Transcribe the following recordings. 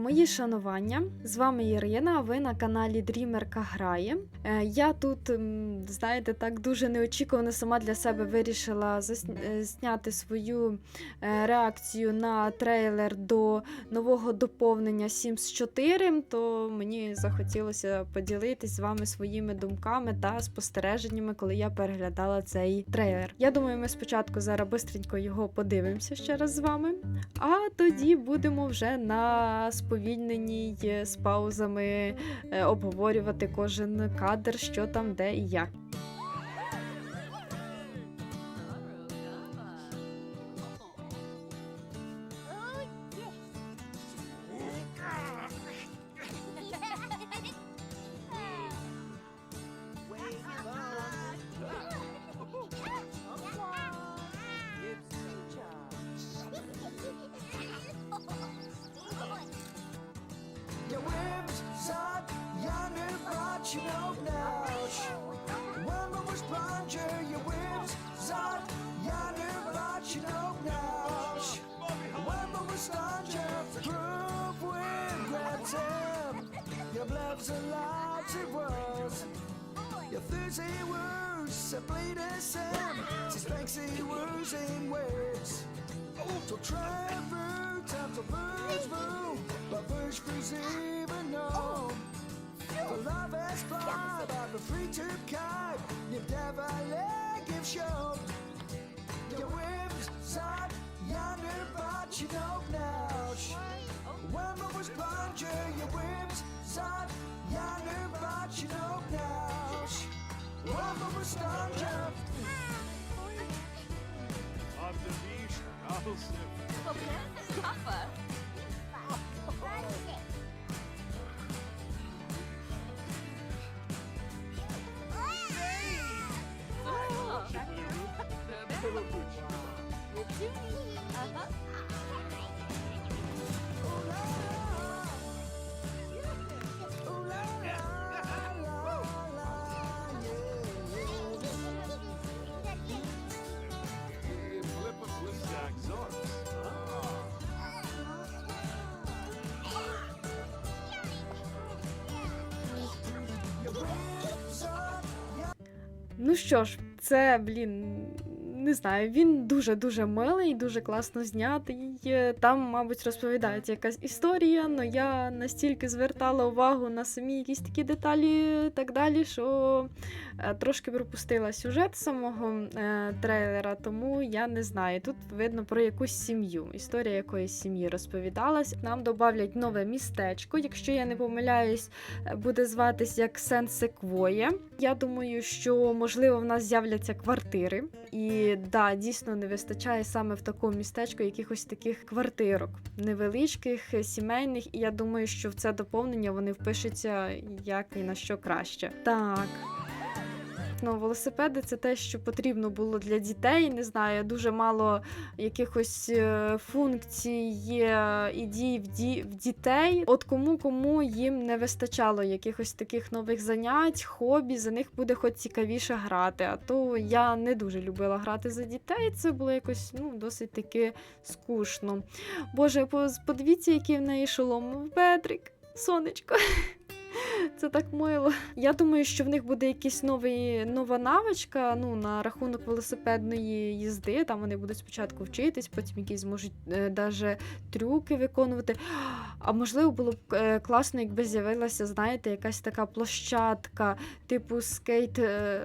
мої шанування. З вами Ірина. а Ви на каналі Дрімерка Грає. Е, Я тут, знаєте, так дуже неочікувано сама для себе вирішила е, зняти свою е, реакцію на трейлер до нового доповнення Sims 4. То мені захотілося поділитись з вами своїми думками та спостереженнями, коли я переглядала цей трейлер. Я думаю, ми спочатку зараз бистренько його подивимося ще раз з вами. А тоді будемо вже на сповільненій е, з паузами е, обговорювати кожен кадр, що там, де і як. Je a laat, ze was. Je thursday words, ze bleeden Sam. Ze spanks ze words in words. So through times of verse room, but verse freeze even know. For love has fly, but the free to kite, you never let give show. Your whims side, yonder, but you don't know. When I was plunger, your whims outside yonder, but you know couch. Off of stone jump. On the beach, Rattlesnip. Okay, Papa. Oh, that's the Oh. Ну що ж, це, блін, не знаю, він дуже-дуже милий, дуже класно знятий. Там, мабуть, розповідається якась історія, але я настільки звертала увагу на самі якісь такі деталі і так далі, що е, трошки пропустила сюжет самого е, трейлера, тому я не знаю. Тут видно про якусь сім'ю. Історія якоїсь сім'ї розповідалась. Нам додавлять нове містечко. Якщо я не помиляюсь, е, буде зватись як Сен-Секвоє. Я думаю, що можливо в нас з'являться квартири. І да, дійсно не вистачає саме в такому містечку якихось таких квартирок невеличких, е, сімейних. І я думаю, що в це доповнення вони впишуться як і на що краще. Так. Ну, велосипеди це те, що потрібно було для дітей. Не знаю, дуже мало якихось е, функцій і дій в, ді, в дітей. От кому кому їм не вистачало якихось таких нових занять, хобі, за них буде хоч цікавіше грати. А то я не дуже любила грати за дітей. Це було якось ну, досить таки скучно. Боже, подивіться, який в неї шолом. Петрик, сонечко. Це так мило. Я думаю, що в них буде якась нова навичка ну, на рахунок велосипедної їзди. Там вони будуть спочатку вчитись, потім якісь зможуть е, даже трюки виконувати. А можливо, було б е, класно, якби з'явилася, знаєте, якась така площадка, типу скейт, е,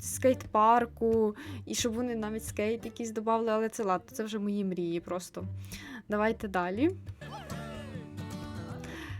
скейт-парку, і щоб вони навіть скейт якийсь додали, але це ладно, це вже мої мрії просто. Давайте далі.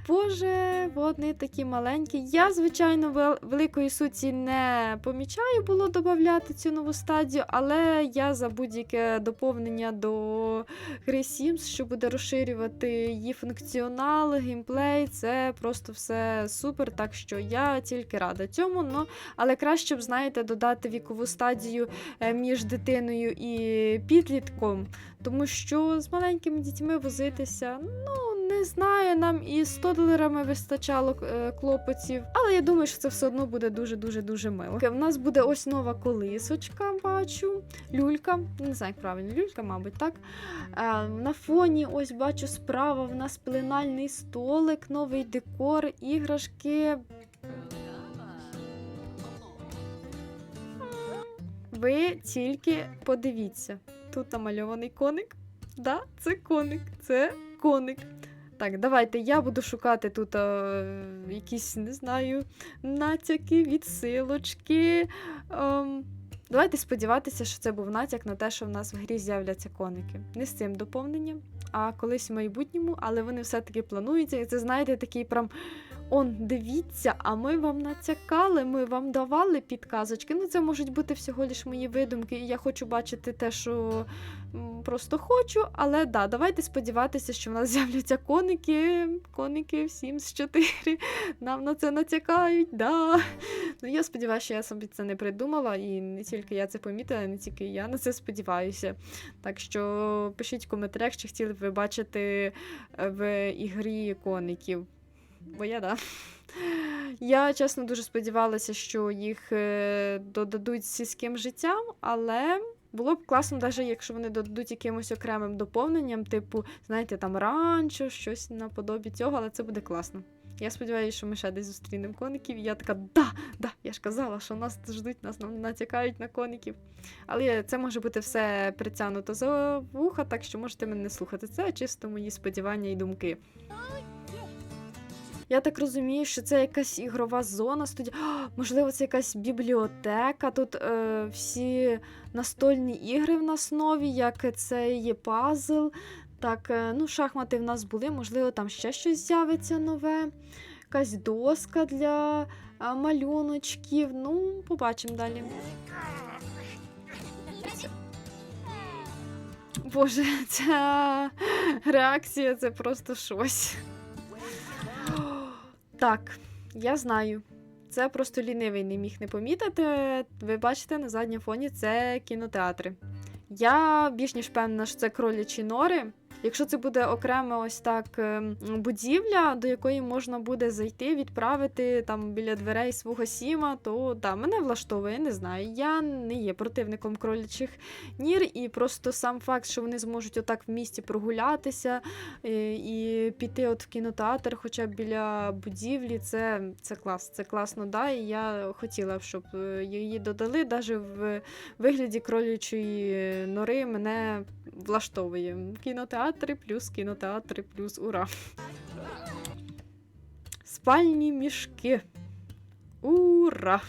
Боже, вони такі маленькі. Я, звичайно, великої суті не помічаю було додати цю нову стадію, але я за будь-яке доповнення до гри Sims, що буде розширювати її функціонал, геймплей, це просто все супер. Так що я тільки рада цьому. Ну, але краще б, знаєте, додати вікову стадію е, між дитиною і підлітком, тому що з маленькими дітьми возитися, ну, не знаю, нам і 100 доларами вистачало е, клопотів, але я думаю, що це все одно буде дуже дуже дуже мило. У нас буде ось нова колисочка, бачу. Люлька, не знаю, як правильно, люлька, мабуть, так. Е, на фоні, ось бачу, справа в нас пленальний столик, новий декор, іграшки. Ви тільки подивіться. Тут намальований коник. Да, це коник, це коник. Так, давайте я буду шукати тут е, якісь, не знаю, натяки, відсилочки. Ем, давайте сподіватися, що це був натяк на те, що в нас в грі з'являться коники. Не з цим доповненням, а колись в майбутньому, але вони все-таки плануються. І це, знаєте, такий прям. Он, дивіться, а ми вам натякали, ми вам давали підказочки. Ну, це можуть бути всього лиш мої видумки, і я хочу бачити те, що просто хочу. Але да, давайте сподіватися, що в нас з'являться коники. Коники всім з 4. Нам на це натякають. Да. Ну, я сподіваюся, що я собі це не придумала, і не тільки я це помітила, не тільки я на це сподіваюся. Так що пишіть в коментарях, чи хотіли б ви бачити е, в ігрі коників. Бо я да. Я чесно дуже сподівалася, що їх е, додадуть сільським життям, але було б класно, навіть якщо вони додадуть якимось окремим доповненням, типу, знаєте, там ранчо, щось наподобі цього, але це буде класно. Я сподіваюся, що ми ще десь зустрінемо коників. І я така, да, да, я ж казала, що нас ждуть, нас натякають на коників. Але це може бути все притягнуто за вуха, так що можете мене не слухати. Це чисто мої сподівання і думки. Я так розумію, що це якась ігрова зона студія. Можливо, це якась бібліотека. Тут е, всі настольні ігри в нас нові, як це є пазл. Так, е, ну, шахмати в нас були, можливо, там ще щось з'явиться нове. Якась доска для а, малюночків. Ну, побачимо далі. Боже, ця реакція це просто щось. Так, я знаю. Це просто лінивий не міг не помітити. Ви бачите на задньому фоні це кінотеатри. Я більш ніж певна, що це кролячі нори. Якщо це буде окрема ось так ем, будівля, до якої можна буде зайти, відправити там біля дверей свого сіма, то да, мене влаштовує, не знаю. Я не є противником кролячих нір, і просто сам факт, що вони зможуть отак в місті прогулятися е, і піти от в кінотеатр, хоча б біля будівлі, це, це клас, це класно, да. І я хотіла б, щоб е, її додали, навіть в вигляді кролячої нори мене влаштовує. Кінотеатри плюс кінотеатри плюс ура. Спальні мішки. Ура!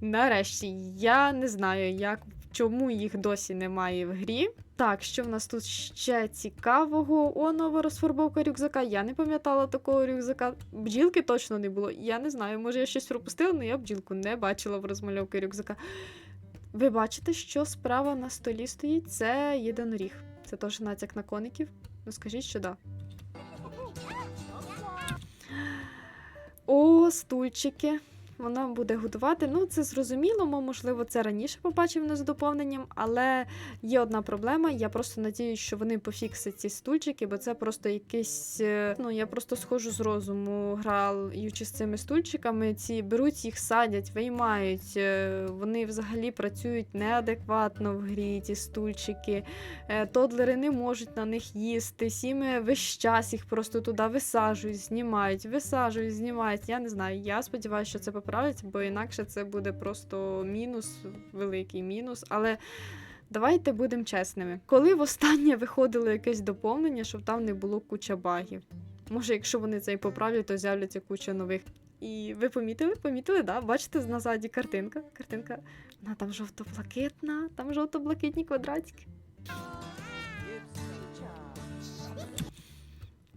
Нарешті, я не знаю, як чому їх досі немає в грі. Так, що в нас тут ще цікавого? О, нова розфарбовка рюкзака. Я не пам'ятала такого рюкзака. Бджілки точно не було. Я не знаю, може я щось пропустила, але я бджілку не бачила в розмальовці рюкзака. Ви бачите, що справа на столі стоїть? Це єдиноріг. Це теж натяк на коників. Ну скажіть, що да. О, стульчики. Вона буде годувати. Ну, це зрозуміло, мо, можливо, це раніше побачив не з доповненням, але є одна проблема. Я просто надіюсь, що вони пофіксять ці стульчики, бо це просто якийсь. е, Ну, я просто схожу з розуму, граючи з цими стульчиками. Ці беруть їх, садять, виймають. е, Вони взагалі працюють неадекватно в грі, ті стульчики. Е, Тодлери не можуть на них їсти. Сіми весь час їх просто туди висаджують, знімають, висаджують, знімають. Я не знаю. Я сподіваюся, що це поправиться, бо інакше це буде просто мінус, великий мінус. Але давайте будемо чесними. Коли востаннє виходило якесь доповнення, щоб там не було куча багів. Може, якщо вони це і поправлять, то з'являться куча нових. І ви помітили? Помітили, да? Бачите назаді картинка. Картинка, вона там жовто-блакитна, там жовто-блакитні квадратики.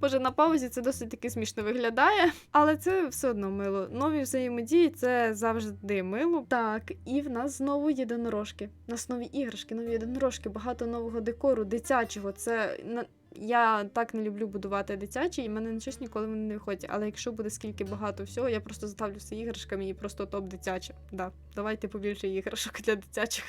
Боже, на паузі це досить таки смішно виглядає, але це все одно мило. Нові взаємодії це завжди мило. Так, і в нас знову єдинорожки. У нас нові іграшки, нові єдинорожки, багато нового декору, дитячого. Це на. Я так не люблю будувати дитячі, і мене щось ніколи вони не виходять. Але якщо буде скільки багато всього, я просто заставлю все іграшками і просто топ дитяче. Да, давайте побільше іграшок для дитячих.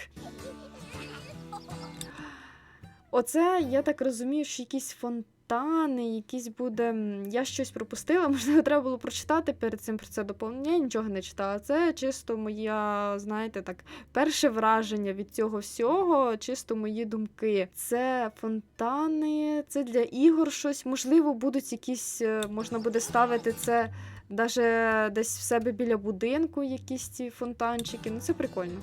Оце, я так розумію, що якийсь фонтан фонтани, якісь буде. Я щось пропустила, можливо, треба було прочитати перед цим про це доповнення. Я нічого не читала. Це чисто моя, знаєте, так, перше враження від цього всього, чисто мої думки. Це фонтани, це для ігор щось. Можливо, будуть якісь, е, можна буде ставити це. Даже десь в себе біля будинку якісь ці фонтанчики. Ну це прикольно.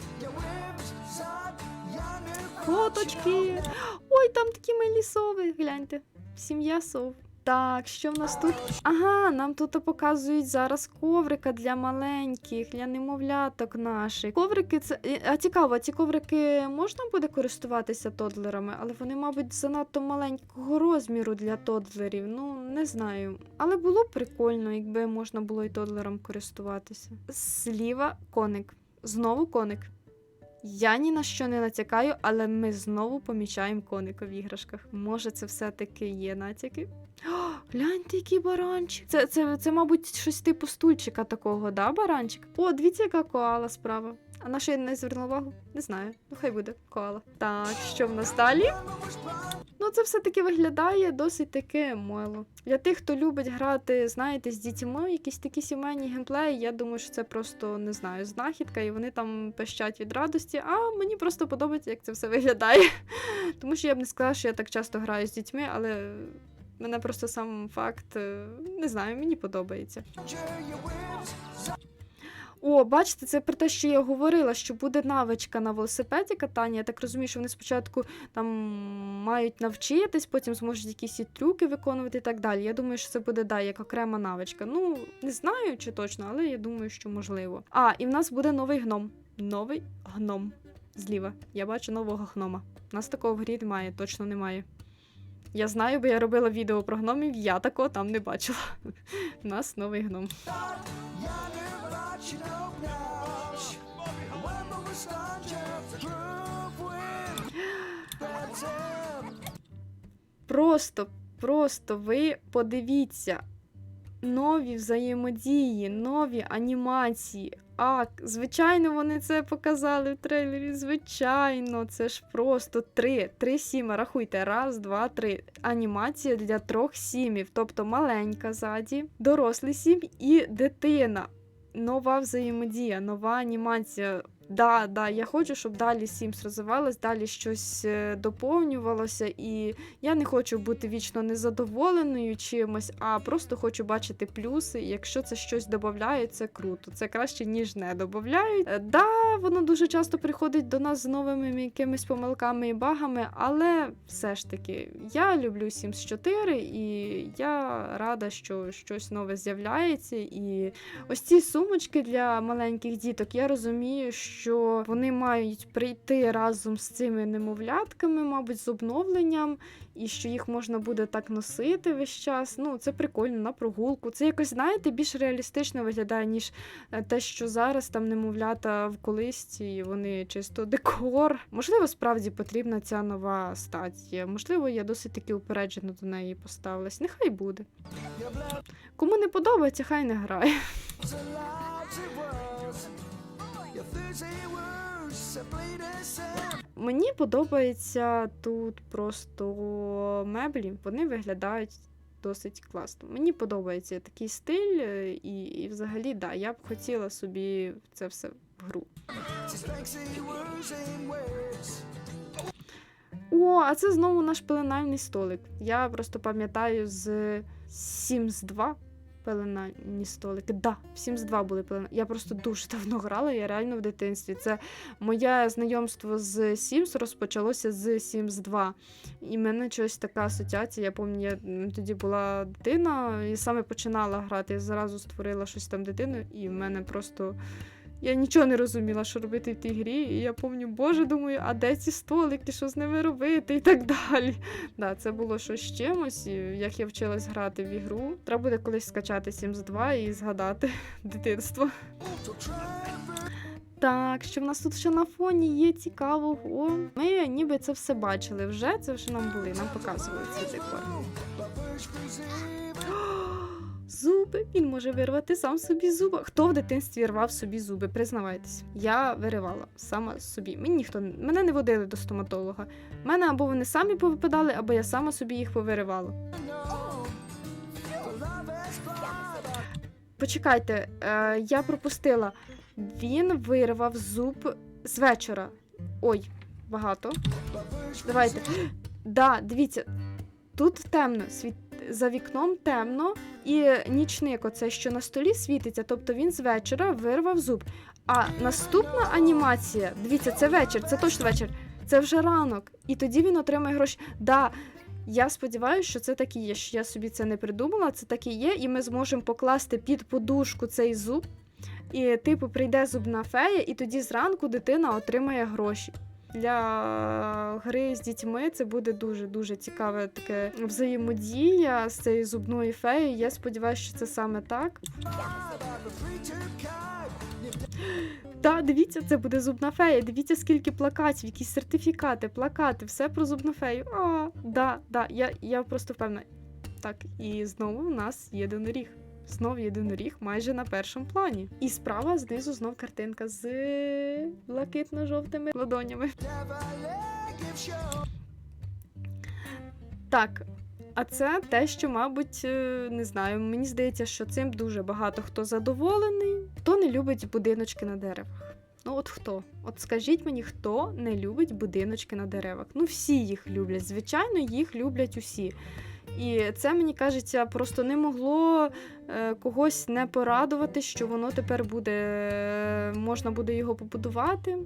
Фоточки. Ой, там такі милі сови, гляньте. Сім'я сов. Так, що в нас тут? Ага, нам тут показують зараз коврика для маленьких, для немовляток наших. Коврики це. е, А цікаво, ці коврики можна буде користуватися тодлерами, але вони, мабуть, занадто маленького розміру для тодлерів. Ну, не знаю. Але було б прикольно, якби можна було і тодлерам користуватися. Зліва коник. Знову коник. Я ні на що не натякаю, але ми знову помічаємо коника в іграшках. Може, це все-таки є натяки? О, гляньте, який баранчик. Це, це, це, мабуть, щось типу стульчика такого, да, баранчик? О, дивіться, яка коала справа. А на що я не звернула увагу? Не знаю. Ну, хай буде коала. Так, що в нас далі? Ну, це все-таки виглядає досить таки мило. Для тих, хто любить грати, знаєте, з дітьми, якісь такі сімейні геймплеї, я думаю, що це просто не знаю, знахідка, і вони там пищать від радості. А мені просто подобається, як це все виглядає. Тому що я б не сказала, що я так часто граю з дітьми, але мене просто сам факт е, не знаю, мені подобається. О, бачите, це про те, що я говорила, що буде навичка на велосипеді катання. Я так розумію, що вони спочатку там мають навчитись, потім зможуть якісь і трюки виконувати і так далі. Я думаю, що це буде да, як окрема навичка. Ну, не знаю чи точно, але я думаю, що можливо. А, і в нас буде новий гном. Новий гном. Зліва. Я бачу нового гнома. У нас такого в грі немає, точно немає. Я знаю, бо я робила відео про гномів, я такого там не бачила. У нас новий гном. But you know now. When the was proof with that's him. Просто, просто ви подивіться. Нові взаємодії, нові анімації. А, звичайно, вони це показали в трейлері. Звичайно, це ж просто три. Три сіми. Рахуйте, раз, два, три. Анімація для трьох сімів. Тобто маленька ззаді, дорослий сім і дитина. Нова взаємодія, нова анімація. Да, да, я хочу, щоб далі Sims розвивалось, далі щось е, доповнювалося, і я не хочу бути вічно незадоволеною чимось, а просто хочу бачити плюси. Якщо це щось додають, це круто. Це краще, ніж не додають. Е, Да, воно дуже часто приходить до нас з новими якимись помилками і багами, але все ж таки я люблю Sims 4, і я рада, що щось нове з'являється. І ось ці сумочки для маленьких діток, я розумію, що вони мають прийти разом з цими немовлятками, мабуть, з обновленням, і що їх можна буде так носити весь час. Ну, це прикольно на прогулку. Це якось, знаєте, більш реалістично виглядає, ніж е, те, що зараз там немовлята в колисці, і вони чисто декор. Можливо, справді потрібна ця нова статія. Можливо, я досить таки упереджено до неї поставилась. Нехай буде. Кому не подобається, хай не грає. Мені подобається тут просто меблі. Вони виглядають досить класно. Мені подобається такий стиль, е, і, і взагалі, да, я б хотіла собі це все в гру. О, а це знову наш пеленальний столик. Я просто пам'ятаю з Sims 2 пеленальні столики. Да, в Sims 2 були пеленальні. Я просто дуже давно грала, я реально в дитинстві. Це моє знайомство з Sims розпочалося з Sims 2. І в мене щось така асоціація. Я пам'ятаю, я тоді була дитина і саме починала грати. Я зразу створила щось там дитину, і в мене просто. Я нічого не розуміла, що робити в тій грі. І я пам'ятаю, боже, думаю, а де ці столики, що з ними робити і так далі. Да, це було щось з чимось, як я вчилась грати в ігру. Треба буде колись скачати Sims 2 і згадати дитинство. Так, що в нас тут ще на фоні є цікавого. Ми ніби це все бачили вже, це вже нам були, нам показували цей декор. Зуби. Він може вирвати сам собі зуби. Хто в дитинстві рвав собі зуби? Признавайтесь. Я виривала сама собі. Мені ніхто мене не водили до стоматолога. Мене або вони самі повипадали, або я сама собі їх повиривала. Почекайте, е, я пропустила. Він вирвав зуб з вечора. Ой, багато. Давайте. Да, дивіться, тут темно, світ... за вікном темно, і нічник, оце, що на столі світиться, тобто він з вечора вирвав зуб. А наступна анімація, дивіться, це вечір, це точно вечір, це вже ранок. І тоді він отримає гроші. Да, я сподіваюся, що це так і є. Що я собі це не придумала, це так і є, і ми зможемо покласти під подушку цей зуб. І, типу, прийде зубна фея, і тоді зранку дитина отримає гроші. Для гри з дітьми це буде дуже дуже цікаве таке взаємодія з цією зубною феєю. Я сподіваюся, що це саме так. Та дивіться, це буде зубна фея. Дивіться, скільки плакатів, якісь сертифікати, плакати, все про зубну фею. А, да, да, я, я просто впевнена. Так, і знову у нас єдиноріг. Знов єдиноріг майже на першому плані. І справа знизу знов картинка з блакитно-жовтими ладонями. Так. А це те, що, мабуть, е, не знаю, мені здається, що цим дуже багато хто задоволений. Хто не любить будиночки на деревах? Ну, от хто? От скажіть мені, хто не любить будиночки на деревах? Ну, всі їх люблять. Звичайно, їх люблять усі. І це мені кажеться, просто не могло когось не порадувати, що воно тепер буде, е, можна буде його побудувати.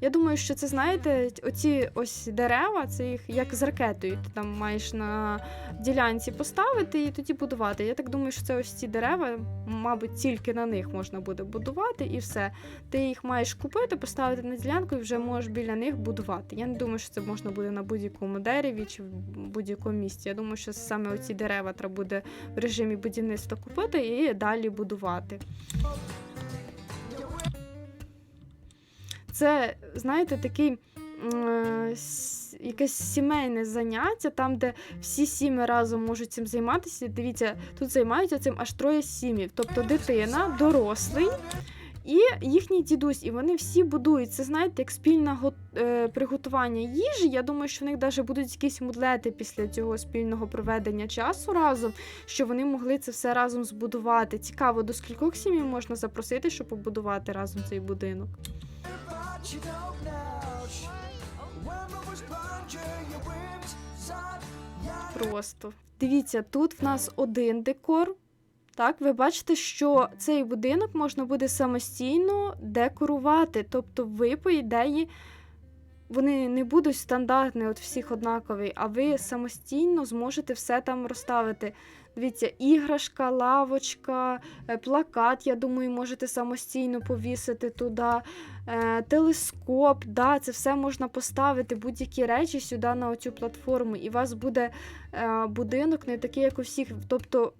Я думаю, що це, знаєте, оці ось дерева, це їх як з ракетою. Ти там маєш на ділянці поставити і тоді будувати. Я так думаю, що це ось ці дерева, мабуть, тільки на них можна буде будувати і все. Ти їх маєш купити, поставити на ділянку і вже можеш біля них будувати. Я не думаю, що це можна буде на будь-якому дереві чи в будь-якому місці. Я думаю, що саме оці дерева треба буде в режимі будівництва купити і далі будувати. Це, знаєте, такий. е, Якесь сімейне заняття, там, де всі сім'ї разом можуть цим займатися. Дивіться, тут займаються цим аж троє сім'їв. Тобто дитина, дорослий і їхній дідусь. І вони всі будують. Це знаєте, як спільне го- е, приготування їжі. Я думаю, що в них навіть будуть якісь мудлети після цього спільного проведення часу разом, що вони могли це все разом збудувати. Цікаво, до скількох сім'ї можна запросити, щоб побудувати разом цей будинок. Просто дивіться, тут в нас один декор. Так, ви бачите, що цей будинок можна буде самостійно декорувати. Тобто, ви, по ідеї, вони не будуть стандартні, от всіх однакові, а ви самостійно зможете все там розставити. Дивіться, іграшка, лавочка, е, плакат, я думаю, можете самостійно повісити туди, е, телескоп, да, це все можна поставити, будь-які речі сюди на оцю платформу, і у вас буде е, будинок не такий, як у всіх. Тобто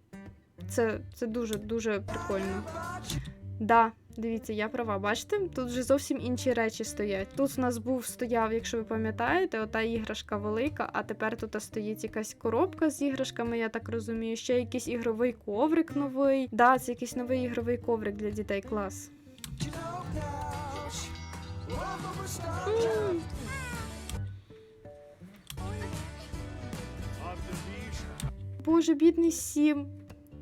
це, це дуже дуже прикольно. Да, дивіться, я права. Бачите, тут вже зовсім інші речі стоять. Тут у нас був стояв, якщо ви пам'ятаєте, ота іграшка велика, а тепер тут стоїть якась коробка з іграшками, я так розумію. Ще якийсь ігровий коврик новий. Да, це якийсь новий ігровий коврик для дітей. Клас. Боже, бідний Сім.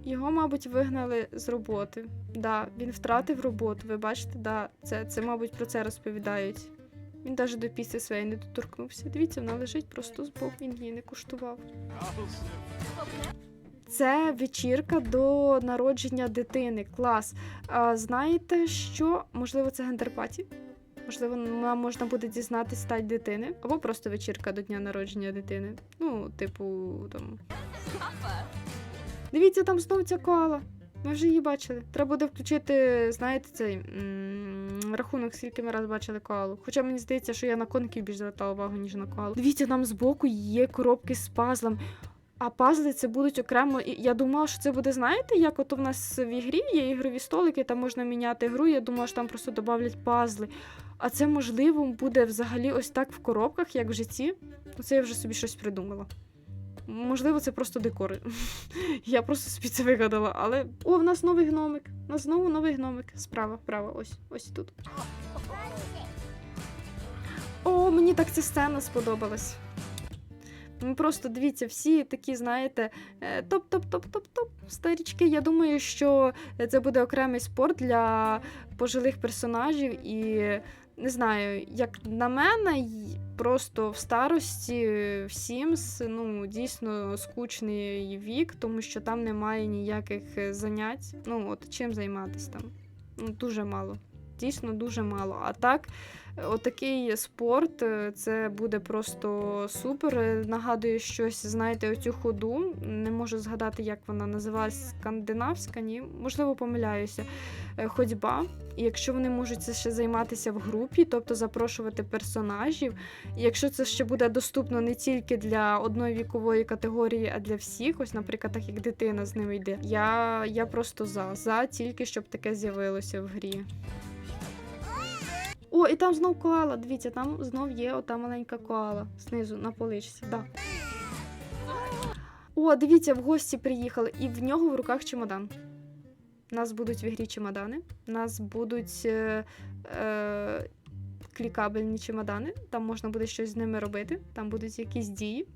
Його, мабуть, вигнали з роботи. Да, він втратив роботу. Ви бачите, да, це, це, мабуть, про це розповідають. Він навіть до пісні своєї не доторкнувся. Дивіться, вона лежить просто збоку, він її не куштував. Це вечірка до народження дитини. Клас. А, знаєте що? Можливо, це гендерпаті? Можливо, нам можна буде дізнатися стать дитини. Або просто вечірка до дня народження дитини. Ну, типу, там. Дивіться, там знову ця коала. Ми вже її бачили. Треба буде включити, знаєте, цей м, рахунок, скільки ми раз бачили коалу. Хоча мені здається, що я на коників більш звертала увагу, ніж на коалу. Дивіться, там збоку є коробки з пазлом. А пазли це будуть окремо. Я думала, що це буде, знаєте, як от у нас в ігрі є ігрові столики, там можна міняти гру. Я думала, що там просто додавлять пазли. А це можливо буде взагалі ось так в коробках, як в житті. Це я вже собі щось придумала. Можливо, це просто декори. Я просто собі це вигадала, але. О, в нас новий гномик. У нас знову новий гномик. Справа, вправо, ось, ось тут. О, мені так ця сцена сподобалась. Ну, Просто дивіться, всі такі, знаєте, е, топ-топ-топ-топ-топ старічки. Я думаю, що це буде окремий спорт для пожилих персонажів. І не знаю, як на мене, просто в старості в Sims ну, дійсно скучний вік, тому що там немає ніяких е, занять. Ну, от чим займатися там? Ну, дуже мало. Дійсно дуже мало. А так, отакий спорт е, це буде просто супер. Е, Нагадує щось, знаєте, оцю ходу. Не можу згадати, як вона називалась скандинавська, ні. Можливо, помиляюся. Е, Ходьба. І якщо вони можуть це ще займатися в групі, тобто запрошувати персонажів. І якщо це ще буде доступно не тільки для одної вікової категорії, а для всіх, ось, наприклад, так як дитина з ними йде. Я, я просто за. За тільки щоб таке з'явилося в грі. О, і там знов коала. Дивіться, там знов є ота маленька коала знизу на поличці. Да. О, дивіться, в гості приїхали, і в нього в руках чемодан. У нас будуть в ігрі чемодани. У нас будуть е, е, клікабельні чемодани. Там можна буде щось з ними робити. Там будуть якісь дії.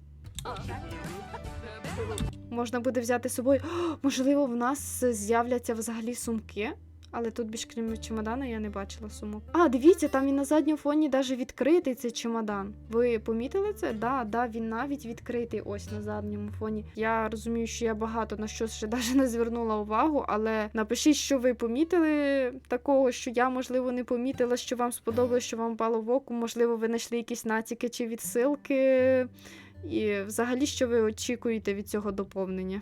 Можна буде взяти з собою. О, можливо, в нас з'являться взагалі сумки. Але тут більш крім чемодана я не бачила сумок. А, дивіться, там він на задньому фоні навіть відкритий цей чемодан. Ви помітили це? Да, да, він навіть відкритий ось на задньому фоні. Я розумію, що я багато на щось ще навіть не звернула увагу, але напишіть, що ви помітили такого, що я, можливо, не помітила, що вам сподобалось, що вам пало в око. Можливо, ви знайшли якісь натяки чи відсилки. І взагалі, що ви очікуєте від цього доповнення?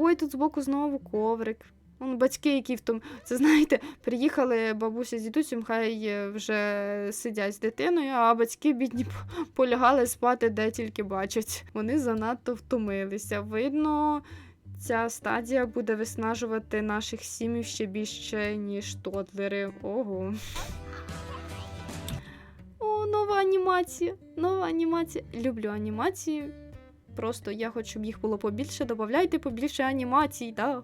Ой, тут збоку знову коврик. Вон батьки, які в тому. Це знаєте, приїхали бабуся з дідусем, хай е, вже сидять з дитиною, а батьки бідні полягали спати, де тільки бачать. Вони занадто втомилися. Видно, ця стадія буде виснажувати наших сім'їв ще більше, ніж тодлери. Ого. О, нова анімація. Нова анімація. Люблю анімації. Просто я хочу, щоб їх було побільше. Добавляйте побільше анімацій, да.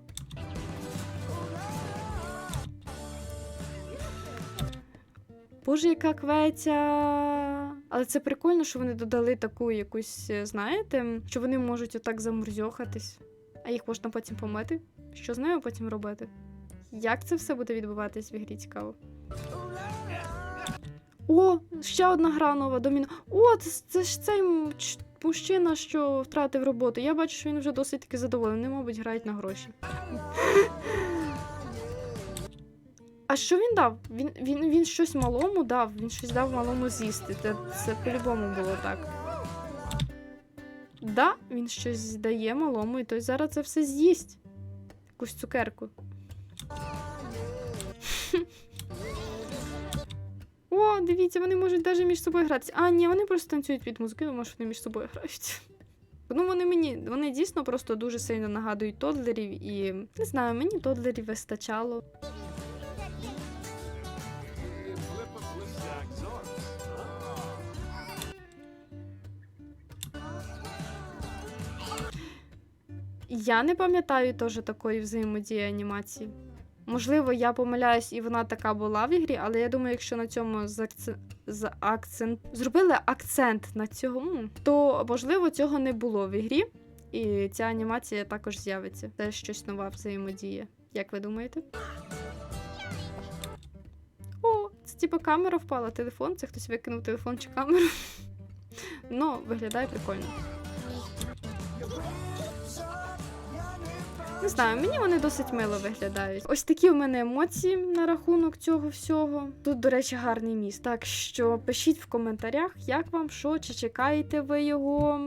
Боже, яка кветя. Але це прикольно, що вони додали таку якусь, е, знаєте, що вони можуть отак замурзьохатись, а їх можна потім помити. Що з ними потім робити? Як це все буде відбуватись в ігрі цікаво? О, ще одна гра нова доміно. О, це, це ж цей мужчина, що втратив роботу. Я бачу, що він вже досить таки задоволений. Мабуть, грають на гроші. А що він дав? Він, він, він щось малому дав, він щось дав малому з'їсти. Це, це по-любому було так. Да, він щось дає малому, і той зараз це все з'їсть. Якусь цукерку. О, дивіться, вони можуть навіть між собою гратися. А, ні, вони просто танцюють під музику, я думаю, що вони між собою грають. Ну, вони мені, вони дійсно просто дуже сильно нагадують тодлерів, і не знаю, мені тодлерів вистачало. Я не пам'ятаю теж такої взаємодії анімації. Можливо, я помиляюсь, і вона така була в ігрі, але я думаю, якщо на цьому закце... за акцент... зробили акцент на цьому, то можливо цього не було в ігрі, і ця анімація також з'явиться. Це щось нова взаємодія. Як ви думаєте? О, це типу камера впала, телефон. Це хтось викинув телефон чи камеру. Ну, виглядає прикольно. Не знаю, мені вони досить мило виглядають. Ось такі у мене емоції на рахунок цього всього. Тут, до речі, гарний міст. Так що пишіть в коментарях, як вам що, чи чекаєте ви його.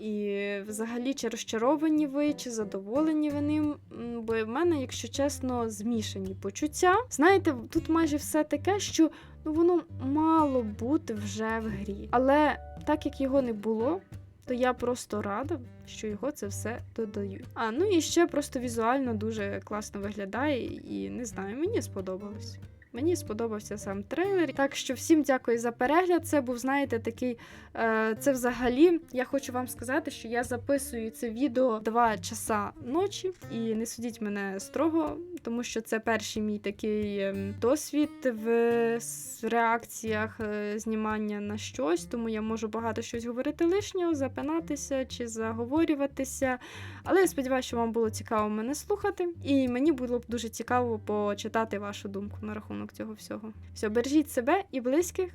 І взагалі, чи розчаровані ви, чи задоволені ви ним. Бо в мене, якщо чесно, змішані почуття. Знаєте, тут майже все таке, що ну воно мало бути вже в грі. Але так як його не було, то я просто рада, що його це все додають. А ну і ще просто візуально дуже класно виглядає, і не знаю, мені сподобалось. Мені сподобався сам трейлер. Так що всім дякую за перегляд. Це був, знаєте, такий. Е, це взагалі. Я хочу вам сказати, що я записую це відео 2 часа ночі, і не судіть мене строго, тому що це перший мій такий ем, досвід в реакціях е, знімання на щось, тому я можу багато щось говорити лишнього, запинатися чи заговорюватися. Але я сподіваюся, що вам було цікаво мене слухати, і мені було б дуже цікаво почитати вашу думку на рахунок цього всього. Все, бережіть себе і близьких.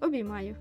Обіймаю.